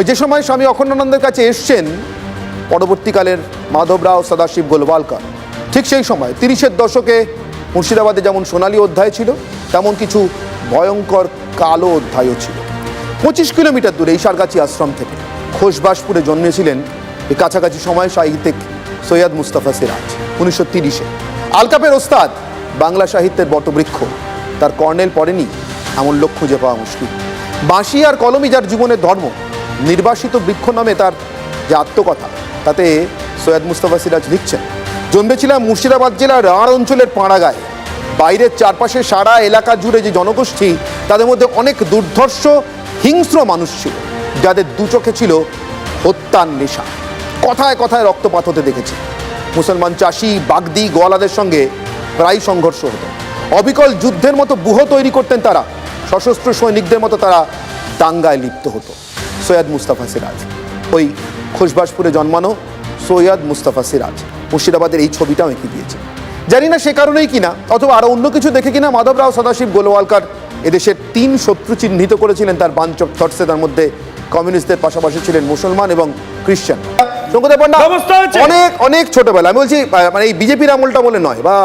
ওই যে সময় স্বামী অখণ্ডানন্দের কাছে এসছেন পরবর্তীকালের মাধবরাও সদাশিব গোলওয়ালকার। ঠিক সেই সময় তিরিশের দশকে মুর্শিদাবাদে যেমন সোনালী অধ্যায় ছিল, তেমন কিছু ভয়ঙ্কর কালো অধ্যায়ও ছিল। পঁচিশ কিলোমিটার দূরে ঈশারগাছি আশ্রম থেকে খোশবাসপুরে জন্মেছিলেন এই কাছাকাছি সময় সাহিত্যিক সৈয়দ মুস্তাফা সিরাজ, উনিশশো তিরিশে। আলকাপের ওস্তাদ, বাংলা সাহিত্যের বটবৃক্ষ, তার কর্নেল পড়েনি, এমন লক্ষ্য খুঁজে পাওয়া মুশকিল। বাঁশি আর কলমই যার জীবনের ধর্ম নির্বাসিত বৃক্ষ নামে তার যে আত্মকথা, তাতে সৈয়দ মুস্তাফা সিরাজ লিখছেন, জন্মেছিলাম মুর্শিদাবাদ জেলার রাঢ় অঞ্চলের পাড়াগায়। বাইরের চারপাশে সারা এলাকা জুড়ে যে জনগোষ্ঠী, তাদের মধ্যে অনেক দুর্ধর্ষ, হিংস্র মানুষ ছিল, যাদের দু চোখে ছিল হত্যার নেশা। কথায় কথায় রক্তপাত হতে দেখেছি। মুসলমান চাষি, বাগদি, গোয়ালাদের সঙ্গে প্রায় সংঘর্ষ হতো। অবিকল যুদ্ধের মতো বুহ তৈরি করতেন তারা, সশস্ত্র সৈনিকদের মতো তারা দাঙ্গায় লিপ্ত হতো। সৈয়দ মুস্তাফা সিরাজ। ওই খুশবাসপুরে জন্মানো সৈয়দ মুস্তাফা সিরাজ। মুর্শিদাবাদের এই ছবিটাও এঁকে দিয়েছে। জানি না সে কারণেই কিনা অথবা আরও অন্য কিছু দেখে কিনা মাধবরাও সদাশিব গোলওয়ালকার এদেশের তিন শত্রু চিহ্নিত করেছিলেন তার বাঞ্চ অফ থটসে। তার মধ্যে কমিউনিস্টদের পাশাপাশি ছিলেন মুসলমান এবং খ্রিস্টান অনেক অনেক ছোটবেলা আমি বলছি মানে এই বিজেপির আমলটা বলে নয় বা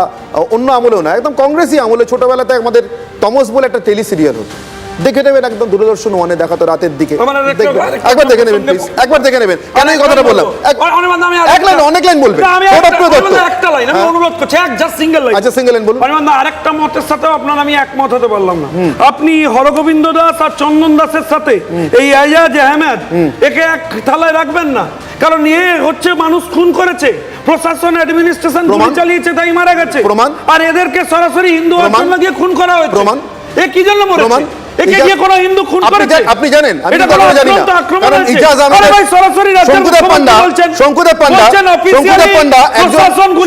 অন্য আমলেও নয় একদম কংগ্রেসই আমলে ছোটবেলাতে আমাদের তমস বলে একটা টেলি সিরিয়াল হতো। দেখে নেবেন একদম দূরদর্শন ওয়ানে দেখাতো রাতের দিকে। আরেকটা একবার দেখে নেবেন প্লিজ একবার দেখে নেবেন। কেন এই কথাটা বললাম? এক- লাইন অনেক লাইন বলবেন। একটা- লাইন আমি হ্যাঁ। অনুরোধ করছি এক জাস্ট সিঙ্গেল লাইন। আচ্ছা সিঙ্গেল লাইন বলুন। পরিমাণ আরেকটা মতের সাথেও আপনার আমি একমত হতে পারলাম না। আপনি হরগোবিন্দ দাস আর চন্দন দাসের সাথে এই আইয়াজ আহমেদ একে এক থালায় রাখবেন না। কারণ এ হচ্ছে মানুষ খুন করেছে প্রশাসন অ্যাডমিনিস্ট্রেশন গুলি চালিয়েছে তাই মারা গেছে। প্রমাণ? আর এদেরকে সরাসরি হিন্দু? আশ্রমে গিয়ে খুন করা হয়েছে। প্রমাণ? এ কি জন্য? মরেছে? একে গিয়ে কোনো হিন্দু খুন করেছে? আপনি জানেন, আমি এটা কিন্তু কোনো এখনও জানি না। কারণ ইজাজ আহমেদের- আরে ভাই সরাসরি শঙ্কুদেব পান্ডা, শঙ্কুদেব পান্ডা, শঙ্কুদেব পান্ডা, একজন-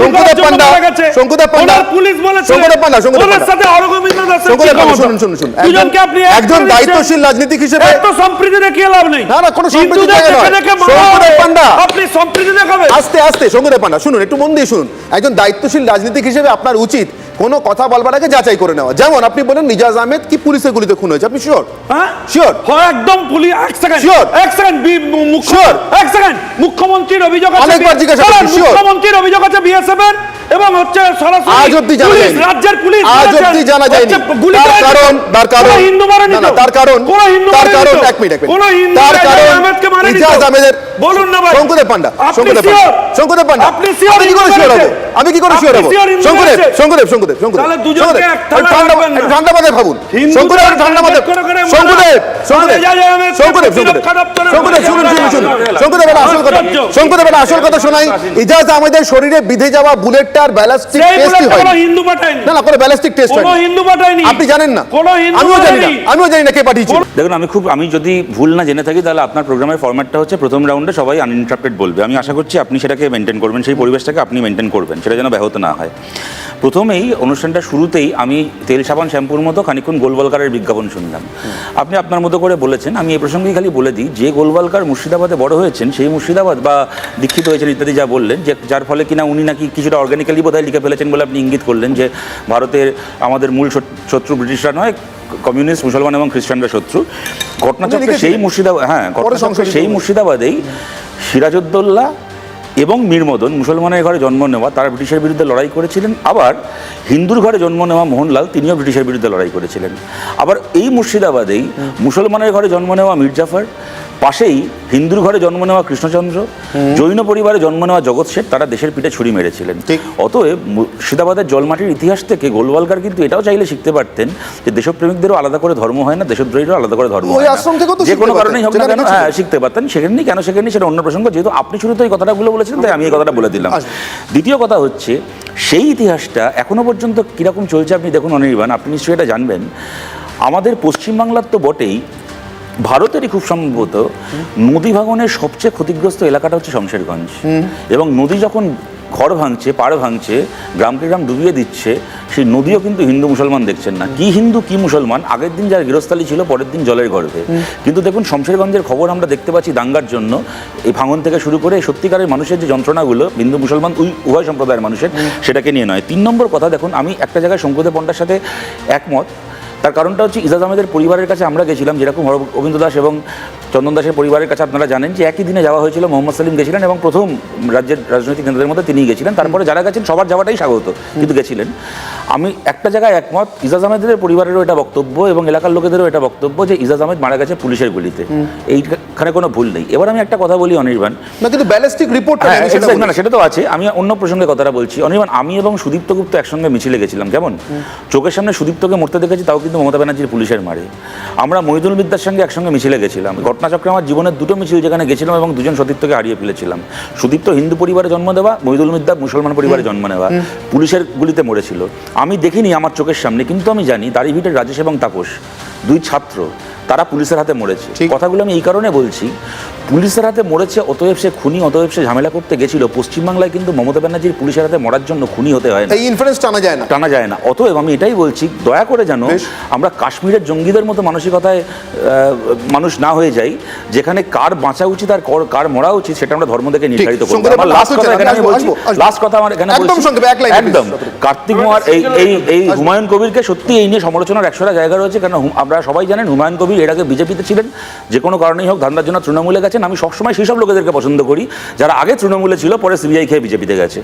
শঙ্কুদেব পান্ডা, শঙ্কুদেব পান্ডা, পুলিশ বলেছে শঙ্কুদেব পান্ডা, শঙ্কুদেব পান্ডা। সাথে হরগোবিন্দ দাসের শঙ্কুদেব পান্ডা, শুনুন শুনুন শুনুন। দুজনকে আপনি একজন দায়িত্বশীল রাজনীতিক হিসেবে এত সম্প্রীতি দেখিয়ে লাভ নেই। না, না, কোনো সম্প্রীতি হিন্দুদের জায়গা নয়। দেখে দেখে মারা শঙ্কুদেব পান্ডা। আপনি সম্প্রীতি দেখাবেন। আস্তে আস্তে শঙ্কুদেব পান্ডা শুনুন একটু মন দিয়ে শুনুন। একজন দায়িত্বশীল রাজনীতিক হিসেবে আপনার উচিত কোনো কথা বলবার আগে যাচাই করে নেওয়া যেমন আপনি বলেন নিজাজ আহমেদ কি পুলিশের গুলিতে খুন হয়েছে আপনি শিওর হ্যাঁ শিওর হয় একদম পুলিশ এক সেকেন্ড Sure. এক সেকেন্ড Sure. এক সেকেন্ড মুখ্যমন্ত্রীর অভিযোগ আছে অনেকবার জিজ্ঞাসা করছি. মুখ্যমন্ত্রীর অভিযোগ আছে বিএসএফ এর এবং হচ্ছে সরাসরি আজ অব্দি জানা। রাজ্যের পুলিশ আজ অব্দি জানা যায়নি। তার কারণ তার কারণ হিন্দু মারেনি না, না, তার কারণ কোনো হিন্দু তার কারণ এক মিনিট এক মিনিট। কোনো হিন্দু তার কারণ আহমেদকে মারেনি ইজাজ তো। আহমেদের বলুন না ভাই শঙ্কুদেব পান্ডা sure? পান্ডা শঙ্কুদেব পান্ডা আপনি আমি কি করে শিওর হব আমি কি করে শিওর হব হিন্দু শঙ্কুদেব মেরেছে? শঙ্কুদেব শঙ্কুদেব। ঠান্ডা মাথায় ভাবুন। শঙ্কুদেব ঠান্ডা মাথায় করে করে মারা। শঙ্কুদেব শঙ্কুদেব আর এজাজ আহমেদ শঙ্কুদেব শঙ্কুদেব। প্রতিরক্ষা দপ্তরের শঙ্কুদেব শুনুন শুনুন শুনুন। শঙ্কুদেব আসল কথা শঙ্কুদেব আসল কথা শোনাই। ইজাজ আমাদের শরীরে বিধে যাওয়া বুলেটটার ব্যালাস্টিক কোনো হয় হিন্দু পাঠায়নি। না না কোনো ব্যালাস্টিক টেস্ট হয় হিন্দু পাঠায়নি। আপনি জানেন না। আমিও জানি না। আমিও জানি না কে পাঠিয়েছে। দেখুন আমি খুব আমি যদি ভুল না জেনে থাকি তাহলে আপনার প্রোগ্রামের ফরম্যাটটা হচ্ছে প্রথম রাউন্ডে সবাই আনইন্টারাপ্টেড বলবে। আমি আশা করছি আপনি সেটাকে মেনটেন করবেন সেই পরিবেশটাকে আপনি মেনটেন করবেন সেটা যেন ব্যাহত না হয়। প্রথমেই অনুষ্ঠানটা শুরুতেই আমি তেল সাবান শ্যাম্পুর মতো খানিক্ষণ গোলবালকারের বিজ্ঞাপন শুনলাম। আপনি আপনার মতো করে বলেছেন আমি এই প্রসঙ্গেই খালি বলে দিই যে গোলবালকার মুর্শিদাবাদে বড় হয়েছেন সেই মুর্শিদাবাদ বা দীক্ষিত হয়েছেন ইত্যাদি যা বললেন যে যার ফলে কিনা উনি নাকি কিছুটা অর্গানিক্যালি বোধহয় লিখে ফেলেছেন বলে আপনি ইঙ্গিত করলেন যে ভারতের আমাদের মূল শত্রু ব্রিটিশরা নয় কমিউনিস্ট মুসলমান এবং খ্রিস্টানরা শত্রু। ঘটনাচক্রে সেই মুর্শিদাবাদ হ্যাঁ ঘটনাচক্রে সেই মুর্শিদাবাদেই সিরাজউদ্দৌলা এবং মীরমদন মুসলমানের ঘরে জন্ম নেওয়া তারা ব্রিটিশের বিরুদ্ধে লড়াই করেছিলেন। আবার হিন্দুর ঘরে জন্ম নেওয়া মোহনলাল তিনিও ব্রিটিশের বিরুদ্ধে লড়াই করেছিলেন। আবার এই মুর্শিদাবাদেই মুসলমানের ঘরে জন্ম নেওয়া মির্জাফর পাশেই হিন্দুর ঘরে জন্ম নেওয়া কৃষ্ণচন্দ্র জৈন পরিবারে জন্ম নেওয়া জগৎ শেঠ তারা দেশের পিঠে ছুরি মেরেছিলেন। ঠিক। অতএব মুর্শিদাবাদের জলমাটির ইতিহাস থেকে গোলওয়ালকার কিন্তু এটাও চাইলে শিখতে পারতেন যে দেশপ্রেমিকদেরও আলাদা করে ধর্ম হয় না দেশদ্রোহীরও আলাদা করে ধর্ম হয় যে কোনো কারণেই হোক না কেন হ্যাঁ শিখতে পারতেন। সেখানেই কেন সেখানেই সেটা অন্য প্রসঙ্গ। যেহেতু আপনি শুরুতে এই কথাটাগুলো বলেছিলেন তাই আমি এই কথাটা বলে দিলাম। দ্বিতীয় কথা হচ্ছে সেই ইতিহাসটা এখনও পর্যন্ত কীরকম চলছে আপনি দেখুন অনির্বাণ আপনি নিশ্চয়ই এটা জানবেন। আমাদের পশ্চিমবাংলার তো বটেই ভারতেরই খুব সম্ভবত নদী ভাঙনের সবচেয়ে ক্ষতিগ্রস্ত এলাকাটা হচ্ছে শমশেরগঞ্জ। এবং নদী যখন ঘর ভাঙছে, পাড় ভাঙছে, গ্রামকে গ্রাম ডুবিয়ে দিচ্ছে, সেই নদীও কিন্তু হিন্দু মুসলমান দেখছেন না। কি হিন্দু, কি মুসলমান, আগের দিন যার গৃহস্থালী ছিল, পরের দিন জলের গর্ভে। কিন্তু দেখুন, শমশেরগঞ্জের খবর আমরা দেখতে পাচ্ছি দাঙ্গার জন্য। এই ভাঙন থেকে শুরু করে সত্যিকারের মানুষের যে যন্ত্রণাগুলো, হিন্দু, মুসলমান ওই উভয় সম্প্রদায়ের মানুষের, সেটাকে নিয়ে নয়। তিন নম্বর কথা দেখুন, আমি একটা জায়গায় শঙ্কুদেব পণ্ডার সাথে একমত। তার কারণটা হচ্ছে ইজাজ আহমেদের পরিবারের কাছে আমরা গেছিলাম যেরকম হরগোবিন্দ দাস এবং চন্দন দাসের পরিবারের কাছে আপনারা জানেন যে একই দিনে যাওয়া হয়েছিল মোহাম্মদ সালিম গেছিলেন এবং প্রথম রাজ্যের রাজনৈতিক নেতাদের মধ্যে তিনিই গেছিলেন। তারপরে যারা গেছেন সবার যাওয়াটাই স্বাগত কিন্তু গেছিলেন। আমি একটা জায়গায় একমত ইজাজ আহমেদের পরিবারেরও এটা বক্তব্য এবং এলাকার লোকেদেরও এটা বক্তব্য যে ইজাজ আহমেদ মারা গেছে পুলিশের গুলিতে। এইখানে কোনো ভুল নেই। এবার আমি একটা কথা বলি অনির্বাণ। না কিন্তু ব্যালিস্টিক রিপোর্টটা হ্যাঁ, না, সেটা তো আছে। আমি অন্য প্রসঙ্গে কথাটা বলছি। অনির্বাণ আমি এবং সুদীপ্ত গুপ্ত একসঙ্গে মিছিলে গেছিলাম কেমন? চোখের সামনে সুদীপ্তকে মরতে দেখেছি তাও কিন্তু মমতা ব্যানার্জির পুলিশের মারে। আমরা মহিদুল বিদ্যার সঙ্গে একসঙ্গে মিছিলে গেছিলাম। ঘটনাচক্রে আমার জীবনের দুটো মিছিল যেখানে গেছিলাম এবং দুজন সতীর্থকে হারিয়ে ফেলেছিলাম। সুদীপ্ত হিন্দু পরিবারে জন্ম দেওয়া মহিদুল মিদ্দা মুসলমান পরিবারে জন্ম নেওয়া। পুলিশের গুলিতে মরেছিল। আমি দেখিনি আমার চোখের সামনে কিন্তু আমি জানি দাড়িভিটের রাজেশ এবং তাপস দুই ছাত্র। তারা পুলিশের হাতে মরেছে। কথাগুলো আমি এই কারণে বলছি পুলিশের হাতে মরেছে অতএব সে খুনি অতএব সে ঝামেলা করতে গেছিল। পশ্চিমবাংলায় কিন্তু মমতা ব্যানার্জির পুলিশের হাতে মরার জন্য খুনি হতে হয় না। এই ইনফ্লুয়েন্স টানা যায় না। টানা যায় না। অতএব আমি এটাই বলছি দয়া করে যেন আমরা কাশ্মীরের জঙ্গিদের মতো মানসিকতায় মানুষ না হয়ে যাই যেখানে কার বাঁচা উচিত আর কর- কার মরা উচিত সেটা আমরা ধর্ম থেকে নির্ধারিত করব। সংক্ষেপে আমার লাস্ট কথা এখানে আমি বলছি। লাস্ট কথা আমার এখানে একদম সংক্ষেপে, এক line একদম। কার্তিক মোয়ার এই এই এই হুমায়ুন কবিরকে সত্যি এই নিয়ে সমালোচনার একশোটা জায়গা রয়েছে কারণ আমরা সবাই জানেন হুমায়ুন কবির এর আগে বিজেপিতে ছিলেন যে কোনো কারণেই হোক ধান্দার জন্য তৃণমূলে গেছেন আমি সবসময় সেই সব লোকেদেরকে পছন্দ করি যারা আগে তৃণমূলে ছিল, পরে সিবিআই খেয়ে বিজেপিতে গেছে।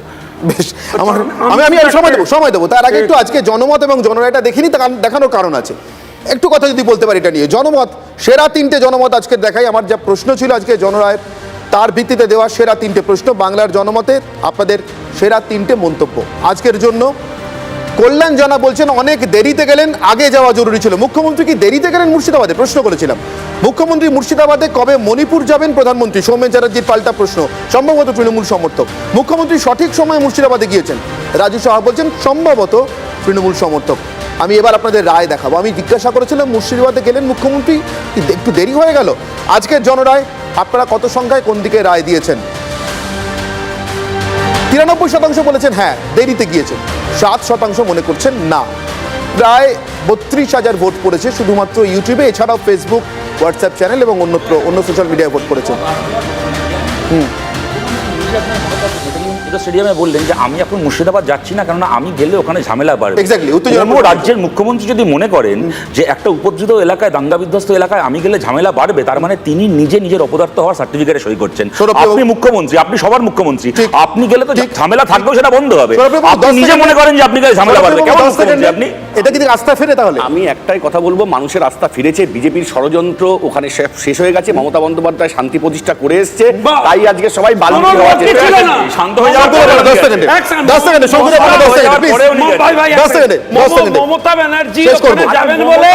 আমি আমি সময় দেবো সময় দেবো। তার আগে একটু আজকে জনমত এবং জনরায়টা দেখিনি দেখানোর কারণ আছে। একটু কথা যদি বলতে পারি এটা নিয়ে। জনমত, সেরা তিনটে জনমত আজকে দেখাই। আমার যা প্রশ্ন ছিল আজকে জনরায়ের তার ভিত্তিতে দেওয়া সেরা তিনটে প্রশ্ন। বাংলার জনমতে আপনাদের সেরা তিনটে মন্তব্য। আজকের জন্য কল্যাণ জানা বলছেন অনেক দেরিতে গেলেন, আগে যাওয়া জরুরি ছিল। মুখ্যমন্ত্রী কি দেরিতে গেলেন? মুর্শিদাবাদে প্রশ্ন করেছিলাম। মুখ্যমন্ত্রী মুর্শিদাবাদে কবে মণিপুর যাবেন প্রধানমন্ত্রী? সৌমেন চ্যাটার্জির পাল্টা প্রশ্ন। সম্ভবত তৃণমূল সমর্থক। মুখ্যমন্ত্রী সঠিক সময়ে মুর্শিদাবাদে গিয়েছেন। রাজু সাহা বলছেন, সম্ভবত তৃণমূল সমর্থক। আমি এবার আপনাদের রায় দেখাবো। আমি জিজ্ঞাসা করেছিলাম, মুর্শিদাবাদে গেলেন মুখ্যমন্ত্রী? একটু দেরি হয়ে গেল? আজকের জনরায়, আপনারা কত সংখ্যায় কোন দিকে রায় দিয়েছেন? তিরানব্বই শতাংশ বলেছেন হ্যাঁ দেরিতে গিয়েছেন। সাত শতাংশ মনে করছেন, না। প্রায় বত্রিশ হাজার ভোট পড়েছে শুধুমাত্র ইউটিউবে, এছাড়াও ফেসবুক, হোয়াটসঅ্যাপ চ্যানেল এবং অন্যত্র, অন্য সোশ্যাল মিডিয়ায় ভোট পড়েছে স্টেডিয়ামে বললেন যে আমি এখন মুর্শিদাবাদ যাচ্ছি না কেননা আমি গেলে ওখানে ঝামেলা বাড়বে। এক্স্যাক্টলি কোনো রাজ্যের মুখ্যমন্ত্রী যদি মনে করেন যে একটা উপদ্রুত এলাকায় দাঙ্গা বিধ্বস্ত এলাকায় আমি গেলে ঝামেলা বাড়বে তার মানে তিনি নিজে নিজের অপদার্থ হওয়ার সার্টিফিকেটে সই করছেন। আপনি মুখ্যমন্ত্রী আপনি সবার মুখ্যমন্ত্রী আপনি গেলে তো ঝামেলা থাকবে সেটা বন্ধ হবে। আপনি নিজে মনে করেন যে আপনি গেলে ঝামেলা বাড়বে। কেমন আপনি? এটা কি আস্থা ফেরে তাহলে? আমি একটাই কথা বলব মানুষের আস্থা ফিরেছে বিজেপির ষড়যন্ত্র ওখানে শেষ হয়ে গেছে মমতা বন্দ্যোপাধ্যায় শান্তি প্রতিষ্ঠা করে এসছে তাই আজকে সবাই হওয়ার চেষ্টা। শান্ত হয়ে। মমতা ব্যানার্জি ওখানে যাবেন বলে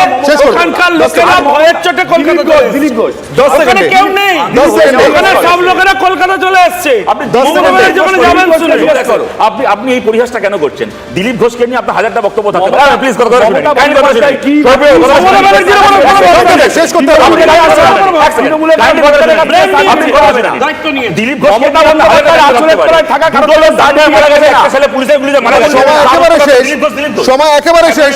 ওখানকার লোকেরা ভয়ের চোটে কলকাতা ওখানে কেউ নেই। ওখানে সব লোকেরা কলকাতা চলে এসছে। আপনি আপনি আপনি এই পরিহাসটা কেন করছেন? দিলীপ ঘোষকে নিয়ে আপনার হাজারটা বক্তব্য থাকতে প্লিজ কথা শেষ করতে দিলীপ পারে। থাকা দুটো লোক দাঁড়িয়ে মারা গেছে, একটা ছেলে পুলিশের গুলিতে মারা গেছে। সময় একেবারে শেষ। দিলীপ ঘোষ, দিলীপ ঘোষ। সময় একেবারে শেষ।